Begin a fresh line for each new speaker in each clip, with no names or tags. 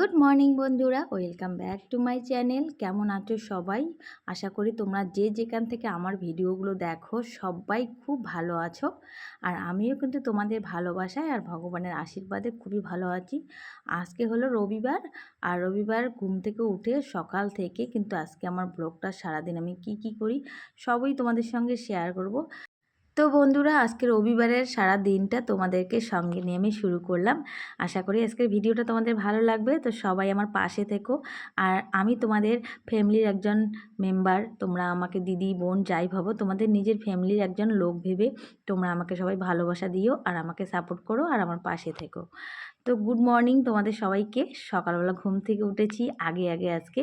Good morning বন্ধুরা, welcome back to my channel. কেমন আছো সবাই? আশা করি তোমরা যে যেখান থেকে আমার ভিডিওগুলো দেখো, সবাই খুব ভালো আছো। আর আমিও কিন্তু তোমাদের ভালোবাসায় আর ভগবানের আশীর্বাদে খুবই ভালো আছি। আজকে হলো রবিবার, আর রবিবার ঘুম থেকে উঠে সকাল থেকে কিন্তু আজকে আমার ব্লগটা সারাদিন আমি কি কি করি, সবই তোমাদের সঙ্গে শেয়ার করব। তো বন্ধুরা আজকে রবিবারের সারা দিনটা তোমাদেরকে সঙ্গে নিয়ে আমি শুরু করলাম। আশা করি আজকের ভিডিওটা তোমাদের ভালো লাগবে। তো সবাই আমার পাশে থেকো। আর আমি তোমাদের ফ্যামিলির একজন মেম্বার, তোমরা আমাকে দিদি, বোন যাই ভাবো, তোমাদের নিজের ফ্যামিলির একজন লোক ভেবে তোমরা আমাকে সবাই ভালোবাসা দিও আর আমাকে সাপোর্ট করো আর আমার পাশে থেকো। তো গুড মর্নিং তোমাদের সবাইকে। সকালবেলা ঘুম থেকে উঠেছি, আগে আগে আজকে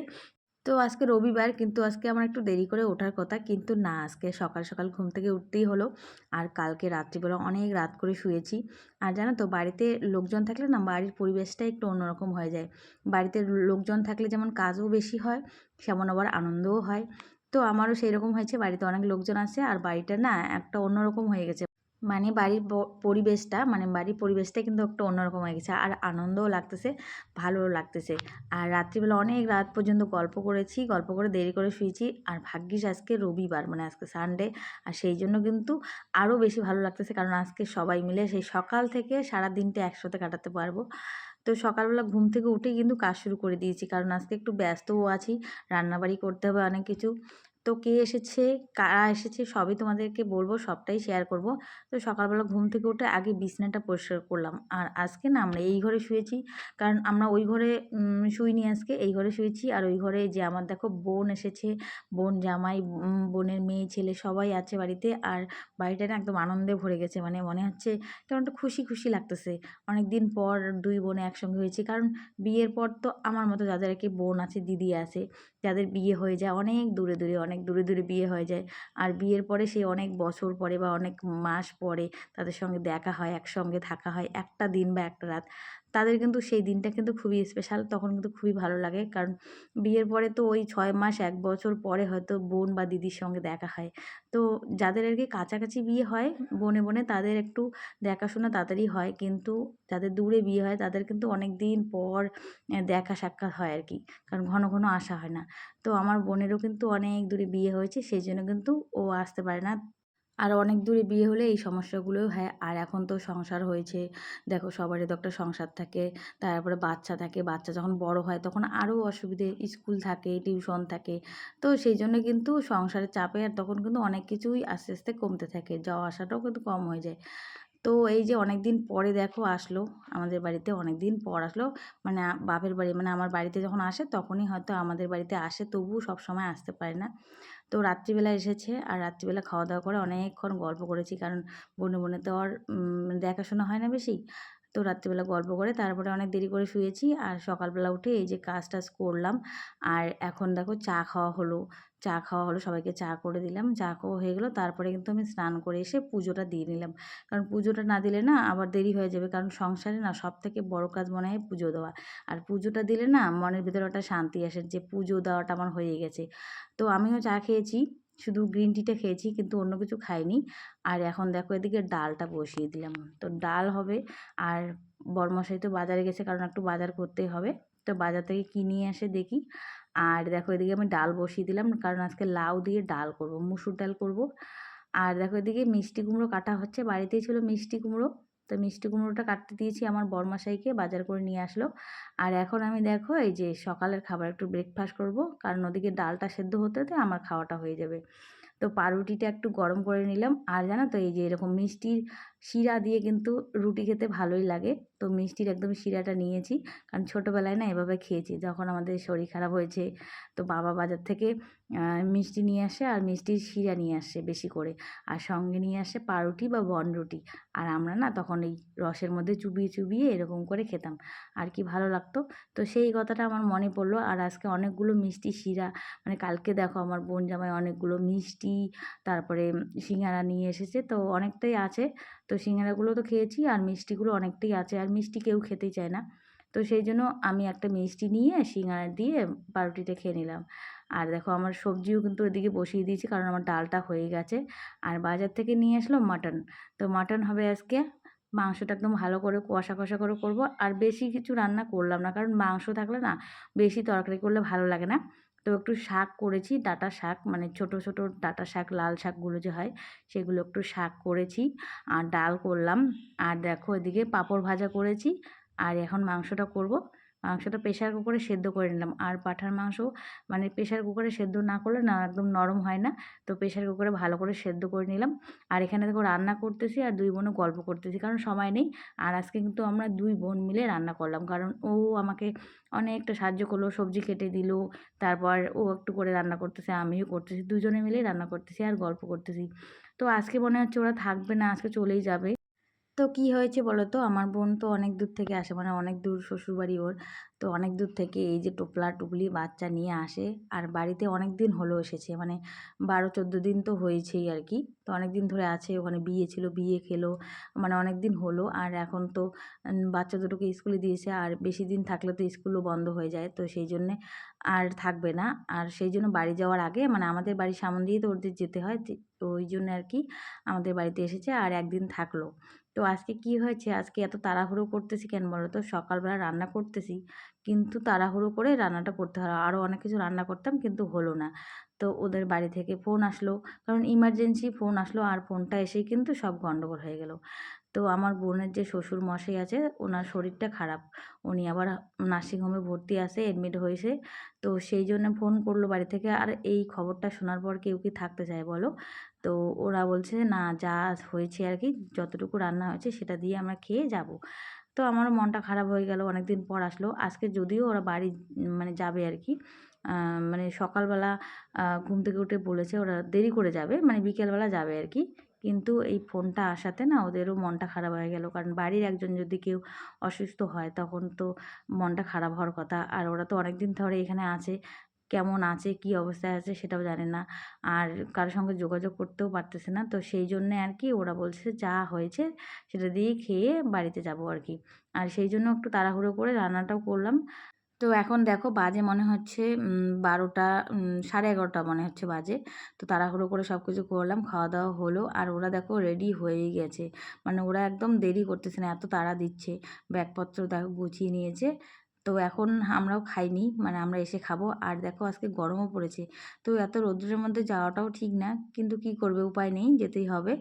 তো আজকে রবিবার কিন্তু আজকে আমার একটু দেরি করে ওঠার কথা। কিন্তু না, আজকে সকাল সকাল ঘুম থেকে উঠতেই হলো। আর কালকে রাত্রিবেলা অনেক রাত করে শুয়েছি। আর জানো তো, বাড়িতে লোকজন থাকলে না, বাড়ির পরিবেশটা একটু অন্যরকম হয়ে যায়। বাড়িতে লোকজন থাকলে যেমন কাজও বেশি হয়, সেমন আবার আনন্দও হয়। তো আমারও সেই রকম হয়েছে, বাড়িতে অনেক লোকজন আছে। আর বাড়িটা না একটা অন্যরকম হয়ে গেছে। মানে বাড়ির পরিবেশটা মানে বাড়ির পরিবেশটা কিন্তু একটা অন্যরকম হয়ে গেছে। আর আনন্দও লাগতেছে, ভালোও লাগতেছে। আর রাত্রিবেলা অনেক রাত পর্যন্ত গল্প করেছি, গল্প করে দেরি করে শুয়েছি। আর ভাগ্যিস আজকে রবিবার মানে আজকে সানডে আর সেই জন্য কিন্তু আরও বেশি ভালো লাগতেছে, কারণ আজকে সবাই মিলে সেই সকাল থেকে সারা দিনটা একসাথে কাটাতে পারব। তো সকালবেলা ঘুম থেকে উঠেই কিন্তু কাজ শুরু করে দিয়েছি, কারণ আজকে একটু ব্যস্তও আছি, রান্নাবাড়ি করতে হবে অনেক কিছু। তো কে এসেছে? কারা এসেছে? সবই তোমাদেরকে বলব, সবটাই শেয়ার করব। তো সকালবেলা ঘুম থেকে উঠে আগে বিছনাটা পরিষ্কার করলাম। আর আজকে না আমরা এই ঘরে শুয়েছি, কারণ আমরা ওই ঘরে শুইনি আজকে, এই ঘরে শুয়েছি। আর ওই ঘরে যে আমার দেখো বোন এসেছে, বোন জামাই বোনের মেয়ে, ছেলে সবাই আছে বাড়িতে। আর বাড়িটা না একদম আনন্দে ভরে গেছে মানে মনে হচ্ছে কেমন একটা খুশি খুশি লাগতেছে। অনেক দিন পর দুই বোনে একসঙ্গে হয়েছে, কারণ বিয়ের পর তো আমার মতো যাদের আর কি বোন আছে, দিদি আছে, যাদের বিয়ে হয়ে যায় অনেক দূরে দূরে, অনেক দূরে দূরে বিয়ে হয়ে যায়। আর বিয়ের পরে সেই অনেক বছর পরে বা অনেক মাস পরে তাদের সঙ্গে দেখা হয়, একসঙ্গে থাকা হয়, একটা দিন বা একটা রাত। তাদের কিন্তু সেই দিনটা কিন্তু খুবই স্পেশাল তখন কিন্তু খুবই ভালো লাগে। কারণ বিয়ের পরে তো ওই ছয় মাস, এক বছর পরে হয়তো বোন বা দিদির সঙ্গে দেখা হয়। তো যাদের আর কি কাছাকাছি বিয়ে হয়, বনে বনে তাদের একটু দেখাশোনা তাড়াতাড়ি হয়, কিন্তু যাদের দূরে বিয়ে হয় তাদের কিন্তু অনেক দিন পর দেখা সাক্ষাৎ হয় আর কি কারণ ঘন ঘন আসা হয় না। তো আমার বোনেরও কিন্তু অনেক দূরে বিয়ে হয়েছে, সেই জন্য কিন্তু ও আসতে পারে না। আর অনেক দূরে বিয়ে হলে এই সমস্যাগুলোও হয়। আর এখন তো সংসার হয়েছে। দেখো সবারই তো একটা সংসার থাকে, তারপরে বাচ্চা থাকে। বাচ্চা যখন বড় হয় তখন আরও অসুবিধে, স্কুল থাকে, টিউশন থাকে। তো সেই জন্য কিন্তু সংসারের চাপে আর তখন কিন্তু অনেক কিছুই আস্তে আস্তে কমতে থাকে। যাওয়া আসাটাও কিন্তু কম হয়ে যায়। তো এই যে অনেক দিন পরে দেখো আসলো, আমাদের বাড়িতে অনেক দিন পর আসলো। মানে বাপের বাড়ি মানে আমার বাড়িতে যখন আসে তখনই হয়তো আমাদের বাড়িতে আসে, তবুও সব সময় আসতে পারে না। তো রাত্রিবেলা এসেছে আর রাত্রিবেলা খাওয়া দাওয়া করে অনেকক্ষণ গল্প করেছি কারণ বনে বনে তো আর দেখাশোনা হয় না বেশি। তো রাত্রিবেলা গল্প করে, তারপরে অনেক দেরি করে শুয়েছি আর সকালবেলা উঠে এই যে কাজ টাজ করলাম। আর এখন দেখো চা খাওয়া হলো। চা খাওয়া হলো, সবাইকে চা করে দিলাম। চা খাওয়া হয়ে গেলো, তারপরে কিন্তু আমি স্নান করে এসে পুজোটা দিয়ে নিলাম। কারণ পুজোটা না দিলে না আবার দেরি হয়ে যাবে, কারণ সংসারে না সব থেকে বড়ো কাজ মনে হয় পুজো দেওয়া। আর পুজোটা দিলে না মনের ভিতরে একটা শান্তি আসে যে পুজো দেওয়াটা আমার হয়ে গেছে। তো আমিও চা খেয়েছি। শুধু গ্রিন টিটা খেয়েছি, কিন্তু অন্য কিছু খাইনি। আর এখন দেখো এদিকে ডালটা বসিয়ে দিলাম। তো ডাল হবে, আর বরমশাই তো বাজারে গেছে, কারণ একটু বাজার করতেই হবে। তো বাজার থেকে কিনে এসে দেখি। আর দেখো এদিকে আমি ডাল বসিয়ে দিলাম, কারণ আজকে লাউ দিয়ে ডাল করব, মুসুর ডাল করব। আর দেখো এদিকে মিষ্টি কুমড়ো কাটা হচ্ছে, বাড়িতেই ছিল মিষ্টি কুমড়ো। তো মিষ্টি কুমড়োটা কাটতে দিয়েছি আমার বরমাশাইকে, বাজার করে নিয়ে আসলো। আর এখন আমি দেখো এই যে সকালের খাবার একটু ব্রেকফাস্ট করব, কারণ ওদিকে ডালটা সেদ্ধ হতে হতে আমার খাওয়াটা হয়ে যাবে। তো পাউরুটিটা একটু গরম করে নিলাম। আর জানো তো এই যে এরকম মিষ্টির শিরা দিয়ে কিন্তু রুটি খেতে ভালোই লাগে। তো মিষ্টির একদম শিরাটা নিয়েছি। কারণ ছোটোবেলায় না এভাবে খেয়েছি। যখন আমাদের শরীর খারাপ হয়েছে, তো বাবা বাজার থেকে মিষ্টি নিয়ে আসে আর মিষ্টির শিরা নিয়ে আসে বেশি করে। আর সঙ্গে নিয়ে আসে পাউরুটি বা বনরুটি আর আমরা না তখন এই রসের মধ্যে চুবিয়ে চুবিয়ে এরকম করে খেতাম। আর কি ভালো লাগতো। তো সেই কথাটা আমার মনে পড়ল। আর আজকে অনেকগুলো মিষ্টি শিরা মানে কালকে দেখো আমার বোন জামাই অনেকগুলো মিষ্টি তারপরে সিঙ্গারা নিয়ে এসেছে। তো অনেকটাই আছে। তো সিঙ্গারাগুলো তো খেয়েছি আর মিষ্টিগুলো অনেকটাই আছে। আর মিষ্টি কেউ খেতেই চায় না। তো সেই জন্য আমি একটা মিষ্টি নিয়ে সিঙ্গারা দিয়ে পাউরুটিটা খেয়ে নিলাম। আর দেখো আমার সবজিও কিন্তু ওইদিকে বসিয়ে দিয়েছি কারণ আমার ডালটা হয়ে গেছে। আর বাজার থেকে নিয়ে আসলো মাটন। তো মাটন হবে আজকে। মাংসটা একদম ভালো করে কষা কষা করে করব। আর বেশি কিছু রান্না করলাম না কারণ মাংস থাকলে না বেশি তরকারি করলে ভালো লাগে না। তো একটু শাক করেছি, ডাটা শাক মানে ছোট ছোট ডাটা শাক, লাল শাকগুলো যে হয়, সেগুলো একটু শাক করেছি আর ডাল করলাম। আর দেখো এদিকে পাঁপড় ভাজা করেছি, আর এখন মাংসটা করব। মাংসটা প্রেশার কুকারে সেদ্ধ করে নিলাম। আর পাঠার মাংস মানে প্রেশার কুকারে সেদ্ধ না করলে না, একদম নরম হয় না। তো প্রেশার কুকারে ভালো করে সেদ্ধ করে নিলাম। আর এখানে দেখো রান্না করতেছি আর দুই বোনও গল্প করতেছি, কারণ সময় নেই। আর আজকে কিন্তু আমরা দুই বোন মিলে রান্না করলাম, কারণ ও আমাকে অনেকটা সাহায্য করল, সবজি কেটে দিল, তারপর ও একটু করে রান্না করতেছে, আমিও করতেছি, দুজনে মিলেই রান্না করতেছি আর গল্প করতেছি। তো আজকে মনে হচ্ছে ওরা থাকবে না, আজকে চলেই যাবে। তো কি হয়েছে বলো তো আমার বোন তো অনেক দূর থেকে আসে মানে অনেক দূর শ্বশুরবাড়ি ওর। তো অনেক দূর থেকে এই যে টোপলা টুপলি বাচ্চা নিয়ে আসে। আর বাড়িতে অনেক দিন হলো এসেছে মানে বারো চোদ্দ দিন তো হয়েছেই আর কি। তো অনেক দিন ধরে আছে, ওখানে বিয়ে ছিল, বিয়ে খেলো মানে অনেক দিন হলো। আর এখন তো বাচ্চা দুটোকে স্কুলে দিয়েছে, আর বেশি দিন থাকলে তো স্কুলও বন্ধ হয়ে যায়। তো সেই জন্যে আর থাকবে না। আর সেই জন্য বাড়ি যাওয়ার আগে মানে আমাদের বাড়ির সামন দিয়ে তো ওদের যেতে হয় তো ওই জন্য আর কি আমাদের বাড়িতে এসেছে। আর একদিন থাকল। তো আজকে কি হয়েছে? আজকে এত তাড়াহুড়ো করতেছি কেন বলো তো? সকালবেলা রান্না করতেছি, কিন্তু তাড়াহুড়ো করে রান্নাটা করতে হলো। আরও অনেক কিছু রান্না করতাম, কিন্তু হলো না। তো ওদের বাড়ি থেকে ফোন আসলো, কারণ ইমার্জেন্সি ফোন আসলো আর ফোনটা এসেই কিন্তু সব গণ্ডগোল হয়ে গেল। তো আমার বোনের যে শ্বশুর মশাই আছে, ওনার শরীরটা খারাপ। উনি আবার নার্সিংহোমে ভর্তি আছে অ্যাডমিট হয়েছে। তো সেই জন্য ফোন করল বাড়ি থেকে। আর এই খবরটা শোনার পর কেউ কি থাকতে চায় বলো? তো ওরা বলছে, না, যা হয়েছে আর কি, যতটুকু রান্না হয়েছে সেটা দিয়ে আমরা খেয়ে যাব। তো আমারও মনটা খারাপ হয়ে গেল অনেক দিন পর আসলো। আজকে যদিও ওরা বাড়ি মানে যাবে আর কি মানে সকালবেলা ঘুম থেকে উঠে বলেছে ওরা দেরি করে যাবে মানে বিকেলবেলা যাবে আর কি। কিন্তু এই ফোনটা আসাতে না ওদেরও মনটা খারাপ হয়ে গেল, কারণ বাড়ির একজন যদি কেউ অসুস্থ হয় তখন তো মনটা খারাপ হওয়ার কথা। আর ওরা তো অনেক দিন ধরে এখানে আছে কেমন আছে, কি অবস্থায় আছে সেটাও জানে না। আর কারোর সঙ্গে যোগাযোগ করতেও পারতেছে না। তো সেই জন্যে আর কি ওরা বলছে যা হয়েছে সেটা দিয়ে খেয়ে বাড়িতে যাব আর কি। আর সেই জন্য একটু তাড়াহুড়ো করে রান্নাটাও করলাম। তো এখন দেখো বাজে মনে হচ্ছে বারোটা সাড়ে এগারোটা মনে হচ্ছে বাজে। তো তাড়াহুড়ো করে সব কিছু করলাম, খাওয়া দাওয়া হলো। আর ওরা দেখো রেডি হয়েই গেছে। মানে ওরা একদম দেরি করতেছে না, এত তাড়া দিচ্ছে। ব্যাগপত্র দেখো গুছিয়ে নিয়েছে। তো এখন আমরাও খাইনি মানে আমরা এসে খাব। আর দেখো আজকে গরমও পড়েছে, তো এত রোদ্রের মধ্যে যাওয়াটাও ঠিক না, কিন্তু কি করবে? উপায় নেই, যেতেই হবে।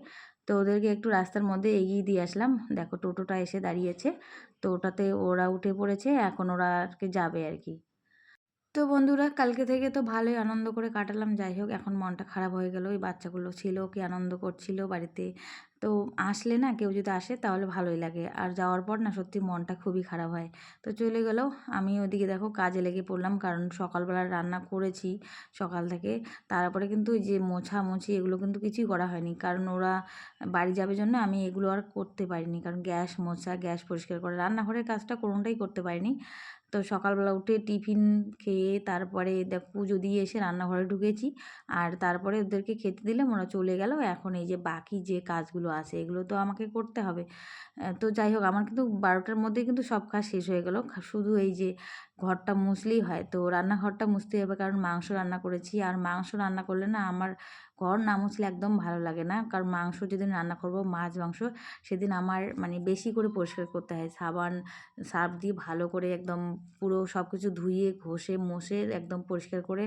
তো ওদেরকে একটু রাস্তার মধ্যে এগিয়ে দিয়ে আসলাম। দেখো টোটোটা এসে দাঁড়িয়েছে, তো ওটাতে ওরা উঠে পড়েছে, এখন ওরা আর কি যাবে আর কি। তো বন্ধুরা, কালকে থেকে তো ভালোই আনন্দ করে কাটালাম। যাই হোক, এখন মনটা খারাপ হয়ে গেল। ওই বাচ্চাগুলো ছিল, কি আনন্দ করছিল বাড়িতে। তো আসলে না, কেউ যদি আসে তাহলে ভালোই লাগে। আর যাওয়ার পর না, সত্যি মনটা খুবই খারাপ হয়। তো চলে গেল। আমি ওদিকে দেখো, কাজে লেগে পড়লাম। কারণ সকালবেলা রান্না করেছি সকাল থেকে। তারপরে কিন্তু ওই যে মোছা মুছি এগুলো কিন্তু কিছুই করা হয়নি। কারণ ওরা বাড়ি যাবে জন্য আমি এগুলো আর করতে পারিনি। কারণ গ্যাস মোছা, গ্যাস পরিষ্কার করে, রান্নাঘরের কাজটা কোনোটাই করতে পারিনি। তো সকালবেলা উঠে টিফিন খেয়ে তারপরে দেখ পুজো দিয়ে এসে রান্নাঘরে ঢুকেছি। আর তারপরে ওদেরকে খেতে দিলাম, ওরা চলে গেল। এখন এই যে বাকি যে কাজগুলো আছে, এগুলো তো আমাকে করতে হবে। তো যাই হোক আমার কিন্তু বারোটার মধ্যেই কিন্তু সব কাজ শেষ হয়ে গেল। শুধু এই যে ঘরটা মুছলেই হয়। তো রান্নাঘরটা মুছতেই হবে কারণ মাংস রান্না করেছি। আর মাংস রান্না করলে না আমার ঘর না মুছলে একদম ভালো লাগে না। কারণ মাংস যেদিন রান্না করব, মাছ, মাংস, সেদিন আমার মানে বেশি করে পরিষ্কার করতে হয়। সাবান, সার্ফ দিয়ে ভালো করে একদম পুরো সব কিছু ধুয়ে, ঘষে মশে একদম পরিষ্কার করে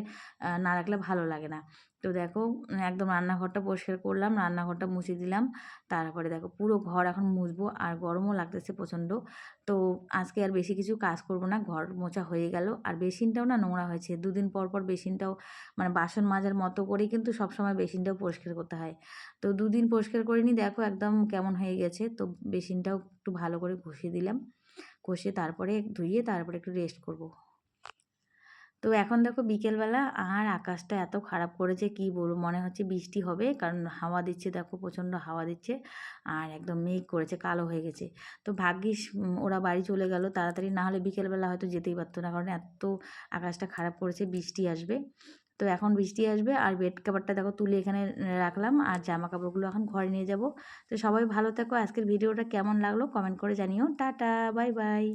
না রাখলে ভালো লাগে না। তো দেখো একদম রান্নাঘরটা পরিষ্কার করলাম, রান্নাঘরটা মুছে দিলাম। তারপরে দেখো, পুরো ঘর এখন মুছবো, আর গরমও লাগতেছে প্রচণ্ড। তো আজকে আর বেশি কিছু কাজ করব না, ঘর মোছা হয়ে গেল। আর বেসিনটাও না নোংরা হয়েছে। দুদিন পর পর বেসিনটাও মানে বাসন মাজার মতো করেই কিন্তু সবসময় বেসিনটাও পরিষ্কার করতে হয়। তো দুদিন পরিষ্কার করিনি, দেখো একদম কেমন হয়ে গেছে। তো বেসিনটাও একটু ভালো করে ঘষে দিলাম। ঘষে তারপরে ধুয়ে তারপরে একটু রেস্ট করব। তো এখন দেখো বিকেলবেলা আর আকাশটা এত খারাপ করেছে কি বলব? মনে হচ্ছে বৃষ্টি হবে, কারণ হাওয়া দিচ্ছে দেখো, প্রচণ্ড হাওয়া দিচ্ছে আর একদম মেঘ করেছে, কালো হয়ে গেছে। তো ভাগ্যিস ওরা বাড়ি চলে গেল তাড়াতাড়ি, না হলে বিকেলবেলা হয়তো যেতেই পারতো না, কারণ এত আকাশটা খারাপ করেছে, বৃষ্টি আসবে। তো এখন বৃষ্টি আসবে আর বেড কাভারটা দেখো তুলে এখানে রাখলাম আর জামা কাপড়গুলো এখন ঘরে নিয়ে যাব। তো সবাই ভালো থাকো, আজকের ভিডিওটা কেমন লাগল কমেন্ট করে জানিও। Tata, bye bye.